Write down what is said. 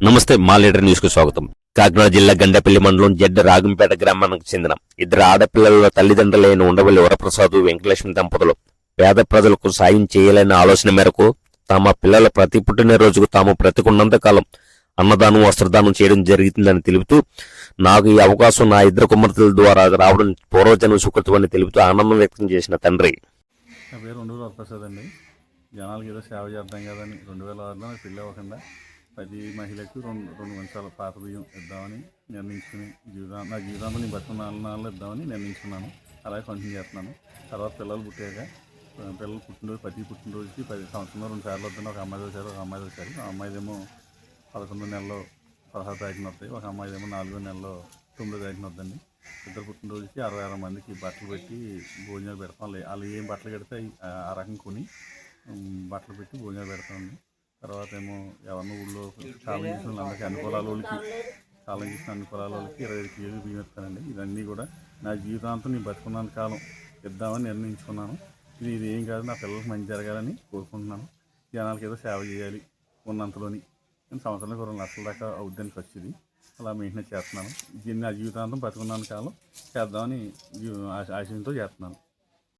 నమస్తే మా లీడర్ న్యూస్కు స్వాగతం. కాకినాడ జిల్లా గండపల్లి మండలం జడ్డ రాగంపేట గ్రామానికి చెందిన ఇద్దరు ఆడపిల్లల తల్లిదండ్రులైన ఉండవల్లి వరప్రసాద్ వెంకటలక్ష్మి దంపతులు పేద ప్రజలకు సాయం చేయాలనే ఆలోచన మేరకు తమ పిల్లల ప్రతి పుట్టినరోజుకు తాము బ్రతికున్నంత కాలం అన్నదానం వస్త్రదానం చేయడం జరుగుతుందని తెలుపుతూ నాకు ఈ అవకాశం నా ఇద్దరు కుమార్తెల ద్వారా రావడం పూర్వజన్మ సుకృతం అని తెలుపుతూ ఆనందం వ్యక్తం చేసిన తండ్రి. నా పేరు రెండు వేల వరప్రసాద్ అండి. జనాలకి ఏదో సేవ చేద్దాం కదని రెండు వేల ఆరులో పెళ్ళి అవ్వకుండా ప్రతి మహిళకి రెండు రెండు మంచాల పాత బియ్యం ఇద్దామని నిర్ణయించుకుని జీవితం నా జీవితాంతం నేను నాలుగు నాళ్ళు ఇద్దామని నిర్ణయించుకున్నాను. అలాగే కంటిన్యూ చేస్తున్నాను. తర్వాత పిల్లలు పుట్టాక పిల్లలు పుట్టినరోజు ప్రతి పుట్టినరోజుకి పది సంవత్సరంలో రెండు సార్లు వద్దని ఒక అమ్మాయి వచ్చారు ఒక అమ్మాయి వచ్చారు ఆ అమ్మాయిదేమో పదకొండు నెలలో పదహారు తారీఖున వస్తాయి ఒక అమ్మాయిదేమో నాలుగో నెలలో తొమ్మిదో తారీఖున వద్దండి. ఇద్దరు పుట్టినరోజుకి అరవై అరవై మందికి బట్టలు పెట్టి భోజనాలు పెడతాం. వాళ్ళు వాళ్ళు ఏం బట్టలు పెడితే ఆ రకం కొని బట్టలు పెట్టి భోజనాలు పెడతామండి. తర్వాత ఏమో ఎవరిన ఊళ్ళో కాలం చేసిన వాళ్ళకి అన్ని పొలాల వాళ్ళకి కాలం చేసిన అన్ని పొలాల వాళ్ళకి ఇరవై ఐదు కేజీలు బియ్యం ఇస్తానండి. ఇవన్నీ కూడా నా జీవితాంతం నేను బతుకున్నంత కాలం ఇద్దామని నిర్ణయించుకున్నాను. ఇది ఇది ఏం కాదు నా పిల్లలకు మంచి జరగాలని కోరుకుంటున్నాను. జనాలకి ఏదో సేవ చేయాలి ఉన్నంతలోని. నేను సంవత్సరానికి రెండు లక్షల దాకా అవుద్దానికి వచ్చింది అలా మెయింటెనెన్స్ చేస్తున్నాను. దీన్ని నా జీవితాంతం బతుకున్నాను కాలం చేద్దామని ఆశ- ఆశయంతో చేస్తున్నాను.